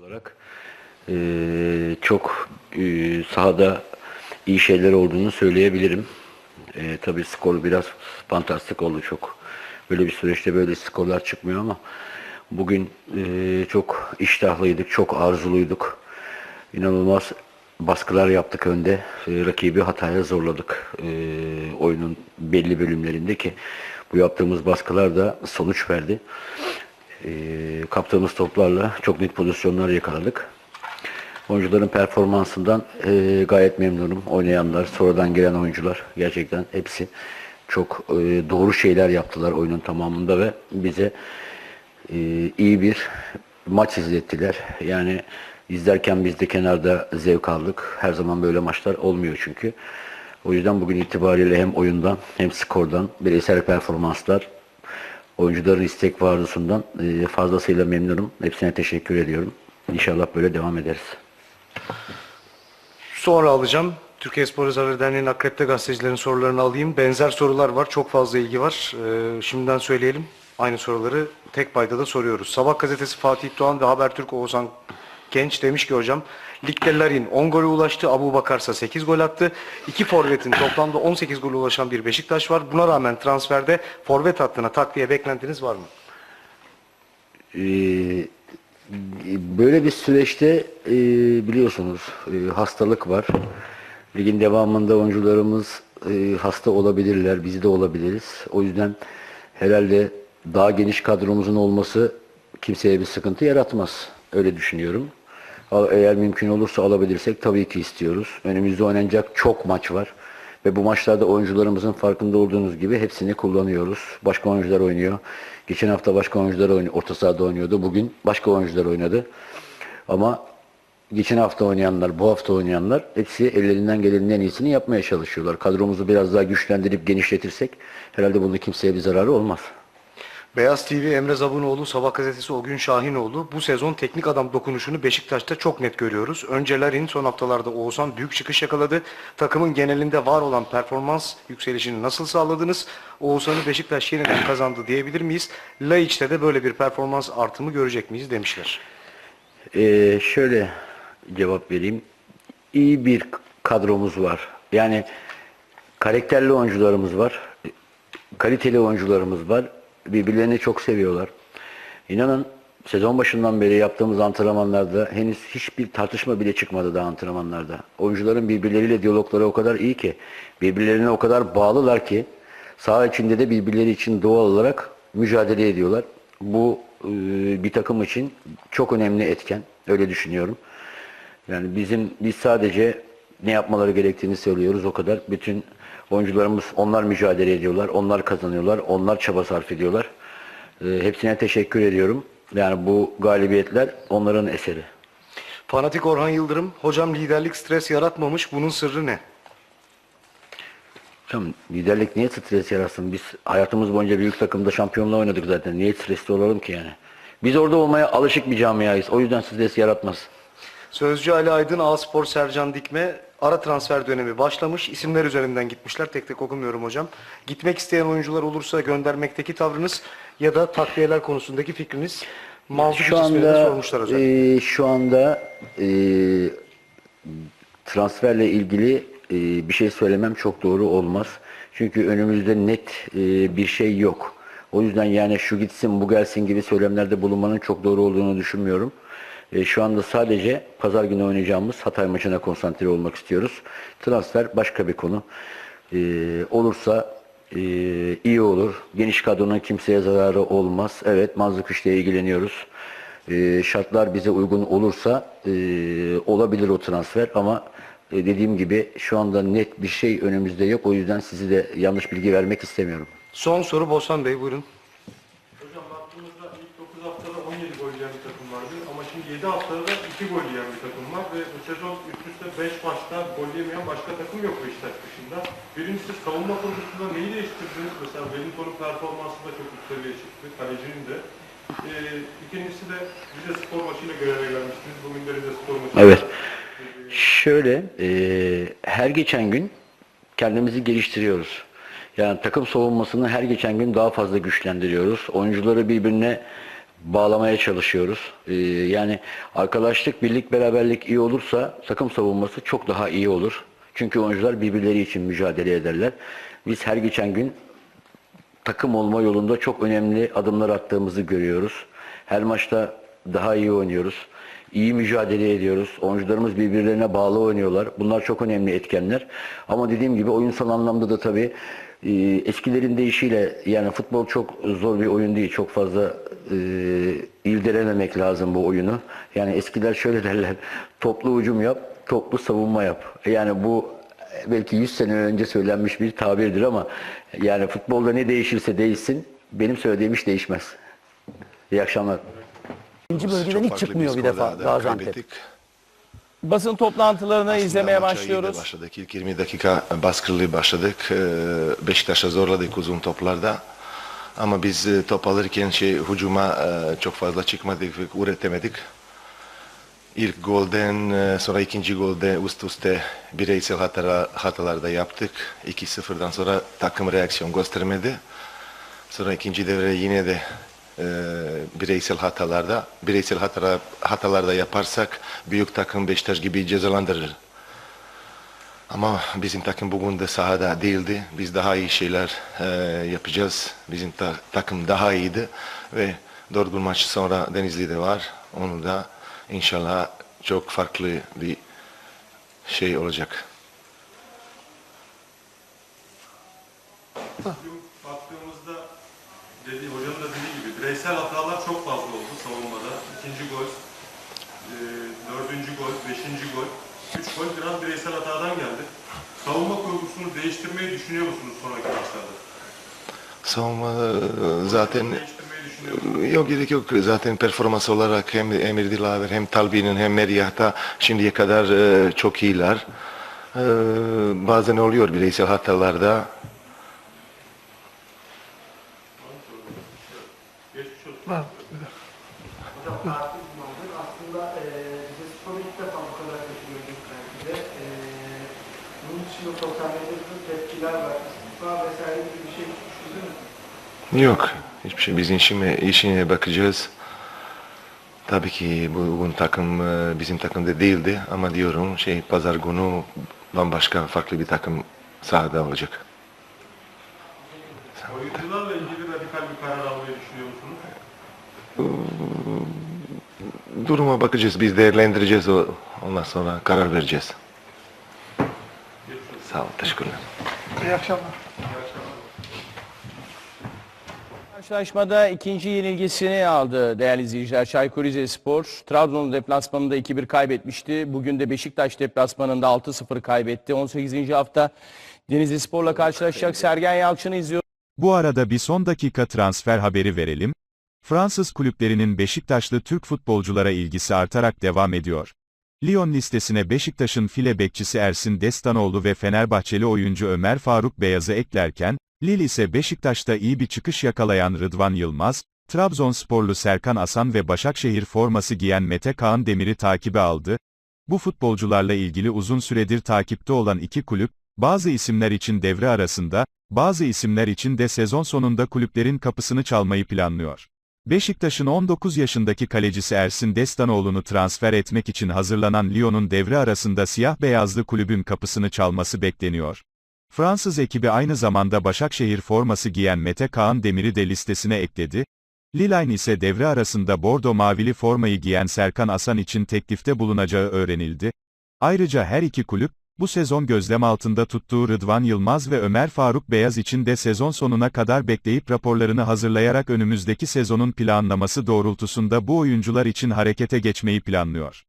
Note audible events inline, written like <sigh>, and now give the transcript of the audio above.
Olarak eee, çok eee, sahada iyi şeyler olduğunu söyleyebilirim. Eee tabii skor biraz fantastik oldu çok. Böyle bir süreçte böyle skorlar çıkmıyor ama bugün eee, çok iştahlıydık, çok arzuluyduk. İnanılmaz baskılar yaptık önde. Eee, rakibi hataya zorladık eee, oyunun belli bölümlerinde ki bu yaptığımız baskılar da sonuç verdi. Eee, kaptığımız toplarla çok net pozisyonlar yakaladık. Oyuncuların performansından eee, gayet memnunum. Oynayanlar, sonradan gelen oyuncular gerçekten hepsi çok eee, doğru şeyler yaptılar oyunun tamamında ve bize eee, iyi bir maç izlettiler. Yani izlerken biz de kenarda zevk aldık. Her zaman böyle maçlar olmuyor çünkü. O yüzden bugün itibariyle hem oyundan hem skordan bireysel performanslar oyuncuların istek ve arzusundan eee, fazlasıyla memnunum. Hepsine teşekkür ediyorum. İnşallah böyle devam ederiz. Sonra alacağım. Türkiye Spor Yazarları Derneği'nin Akrep'te gazetecilerin sorularını alayım. Benzer sorular var. Çok fazla ilgi var. Ee, şimdiden söyleyelim. Aynı soruları tek payda da soruyoruz. Sabah gazetesi Fatih Doğan ve Habertürk Oğuzhan Genç demiş ki hocam Ligde Larin 10 gole ulaştı. Abu Bakarsa 8 gol attı. İki forvetin toplamda 18 gole ulaşan bir Beşiktaş var. Buna rağmen transferde forvet hattına takviye beklentiniz var mı? Ee, böyle bir süreçte e, biliyorsunuz e, hastalık var. Ligin devamında oyuncularımız e, hasta olabilirler, biz de olabiliriz. O yüzden herhalde daha geniş kadromuzun olması kimseye bir sıkıntı yaratmaz. Öyle düşünüyorum. Eğer mümkün olursa alabilirsek tabii ki istiyoruz. Önümüzde oynanacak çok maç var. Ve bu maçlarda oyuncularımızın farkında olduğunuz gibi hepsini kullanıyoruz. Başka oyuncular oynuyor. Geçen hafta başka oyuncular oynuyor. Orta sahada oynuyordu. Bugün başka oyuncular oynadı. Ama geçen hafta oynayanlar, bu hafta oynayanlar hepsi ellerinden gelenin en iyisini yapmaya çalışıyorlar. Kadromuzu biraz daha güçlendirip genişletirsek herhalde bunun kimseye bir zararı olmaz. Beyaz TV Emre Zabunoğlu, Sabah gazetesi Ogün Şahinoğlu. Bu sezon teknik adam dokunuşunu Beşiktaş'ta çok net görüyoruz. Önce Larin son haftalarda Oğuzhan büyük çıkış yakaladı. Takımın genelinde var olan performans yükselişini nasıl sağladınız? Oğuzhan'ı Beşiktaş yeniden kazandı diyebilir miyiz? Laiç'te de böyle bir performans artımı görecek miyiz demişler. Ee, şöyle cevap vereyim. İyi bir kadromuz var. Yani karakterli oyuncularımız var. Kaliteli oyuncularımız var. Birbirlerini çok seviyorlar. İnanın sezon başından beri yaptığımız antrenmanlarda henüz hiçbir tartışma bile çıkmadı daha antrenmanlarda. Oyuncuların birbirleriyle diyalogları o kadar iyi ki, birbirlerine o kadar bağlılar ki saha içinde de birbirleri için doğal olarak mücadele ediyorlar. Bu e, bir takım için çok önemli etken. Öyle düşünüyorum. Yani bizim biz sadece ne yapmaları gerektiğini söylüyoruz o kadar. Bütün oyuncularımız onlar mücadele ediyorlar, onlar kazanıyorlar, onlar çaba sarf ediyorlar. Ee, hepsine teşekkür ediyorum. Yani bu galibiyetler onların eseri. Fanatik Orhan Yıldırım, hocam liderlik stres yaratmamış, bunun sırrı ne? Hocam liderlik niye stres yaratsın? Biz hayatımız boyunca büyük takımda şampiyonla oynadık zaten. Niye stresli olalım ki yani? Biz orada olmaya alışık bir camiayız. O yüzden stres yaratmaz. Sözcü Ali Aydın, A-Spor Sercan Dikme, ara transfer dönemi başlamış. İsimler üzerinden gitmişler. Tek tek okumuyorum hocam. Gitmek isteyen oyuncular olursa göndermekteki tavrınız ya da takviyeler konusundaki fikriniz. Mantık Şu anda sormuşlar hocam. e, şu anda e, transferle ilgili e, bir şey söylemem çok doğru olmaz. Çünkü önümüzde net e, bir şey yok. O yüzden yani şu gitsin bu gelsin gibi söylemlerde bulunmanın çok doğru olduğunu düşünmüyorum. E, şu anda sadece pazar günü oynayacağımız Hatay maçına konsantre olmak istiyoruz. Transfer başka bir konu. E, olursa e, iyi olur. Geniş kadronun kimseye zararı olmaz. Evet Mazluk ile ilgileniyoruz. E, şartlar bize uygun olursa e, olabilir o transfer ama e, dediğim gibi şu anda net bir şey önümüzde yok. O yüzden sizi de yanlış bilgi vermek istemiyorum. Son soru Bosan Bey buyurun. Hocam baktığımızda ilk 9 haftada 17 gol yiyen bir takım vardı ama şimdi 7 2 gol yiyen bir takım var ve bu sezon üst üste 5 maçta gol yemeyen başka takım yok Beşiktaş dışında. Birincisi savunma konusunda neyi değiştirdiniz? Mesela Wellington'un performansı da çok üst seviyeye çıktı, kalecinin de. Ee, ikincisi de Rize Spor maçıyla göreve gelmiştiniz. Bugün de Rize Spor maçı. Evet. Şöyle, e, her geçen gün kendimizi geliştiriyoruz. Yani takım savunmasını her geçen gün daha fazla güçlendiriyoruz. Oyuncuları birbirine bağlamaya çalışıyoruz. Ee, yani arkadaşlık, birlik, beraberlik iyi olursa takım savunması çok daha iyi olur. Çünkü oyuncular birbirleri için mücadele ederler. Biz her geçen gün takım olma yolunda çok önemli adımlar attığımızı görüyoruz. Her maçta daha iyi oynuyoruz. İyi mücadele ediyoruz. Oyuncularımız birbirlerine bağlı oynuyorlar. Bunlar çok önemli etkenler. Ama dediğim gibi oyunsal anlamda da tabii e, eskilerin deyişiyle yani futbol çok zor bir oyun değil. Çok fazla e, irdelememek lazım bu oyunu. Yani eskiler şöyle <laughs> derler. Toplu hücum yap, toplu savunma yap. Yani bu belki 100 sene önce söylenmiş bir tabirdir ama yani futbolda ne değişirse değişsin benim söylediğim hiç değişmez. İyi akşamlar. İkinci bölgeden hiç çıkmıyor bir defa daha Gaziantep. Basın toplantılarını Aslında izlemeye başlıyoruz. Başladık. İlk 20 dakika baskılı başladık. Ee, Beşiktaş'a zorladık uzun toplarda. Ama biz e, top alırken şey hücuma e, çok fazla çıkmadık ve üretemedik. İlk golden e, sonra ikinci golde üst üste bireysel hatalar, hatalar da yaptık. 2-0'dan sonra takım reaksiyon göstermedi. Sonra ikinci devre yine de e, bireysel hatalarda bireysel hatalar, hatalarda yaparsak büyük takım Beşiktaş gibi cezalandırır. Ama bizim takım bugün de sahada değildi. Biz daha iyi şeyler e, yapacağız. Bizim ta- takım daha iyiydi ve dört gün maç sonra Denizli'de var. Onu da inşallah çok farklı bir şey olacak. Baktığımızda dedi, hocanın da bireysel hatalar çok fazla oldu savunmada. İkinci gol, e, dördüncü gol, beşinci gol. Üç gol biraz bireysel hatadan geldi. Savunma kurgusunu değiştirmeyi düşünüyor musunuz sonraki maçlarda? Savunma e, zaten? Yok gerek yok. Zaten performans olarak hem Emir Dilaver hem Talbi'nin hem Meriyah'ta şimdiye kadar e, çok iyiler. E, bazen oluyor bireysel hatalarda. Olsun. Hocam farklı manzara. Aslında e, bize sporu ilk defa bu kadar kötü gördük belki de. E, bunun dışında sosyal medyada tepkiler var. İstifa vesaire gibi bir şey düşündünüz mü? Yok. Hiçbir şey. Biz işime, işine bakacağız. Tabii ki bu bugün takım bizim takımda değildi ama diyorum şey pazar günü bambaşka farklı bir takım sahada olacak. Oyuncularla ilgili radikal bir karar almayı düşünüyor musunuz? Duruma bakacağız. Biz değerlendireceğiz. o- Ondan sonra karar vereceğiz. Sağ olun. Teşekkürler. İyi akşamlar. Karşılaşmada ikinci yenilgisini aldı değerli izleyiciler. Çaykur Rizespor Trabzon deplasmanında 2-1 kaybetmişti. Bugün de Beşiktaş deplasmanında 6-0 kaybetti. 18. hafta Denizli Spor'la karşılaşacak Sergen Yalçın'ı izliyoruz. Bu arada bir son dakika transfer haberi verelim. Fransız kulüplerinin Beşiktaşlı Türk futbolculara ilgisi artarak devam ediyor. Lyon listesine Beşiktaş'ın file bekçisi Ersin Destanoğlu ve Fenerbahçeli oyuncu Ömer Faruk Beyaz'ı eklerken, Lille ise Beşiktaş'ta iyi bir çıkış yakalayan Rıdvan Yılmaz, Trabzonsporlu Serkan Asan ve Başakşehir forması giyen Mete Kaan Demir'i takibe aldı. Bu futbolcularla ilgili uzun süredir takipte olan iki kulüp, bazı isimler için devre arasında, bazı isimler için de sezon sonunda kulüplerin kapısını çalmayı planlıyor. Beşiktaş'ın 19 yaşındaki kalecisi Ersin Destanoğlu'nu transfer etmek için hazırlanan Lyon'un devre arasında siyah beyazlı kulübün kapısını çalması bekleniyor. Fransız ekibi aynı zamanda Başakşehir forması giyen Mete Kaan Demir'i de listesine ekledi. Lille ise devre arasında bordo mavili formayı giyen Serkan Asan için teklifte bulunacağı öğrenildi. Ayrıca her iki kulüp, bu sezon gözlem altında tuttuğu Rıdvan Yılmaz ve Ömer Faruk Beyaz için de sezon sonuna kadar bekleyip raporlarını hazırlayarak önümüzdeki sezonun planlaması doğrultusunda bu oyuncular için harekete geçmeyi planlıyor.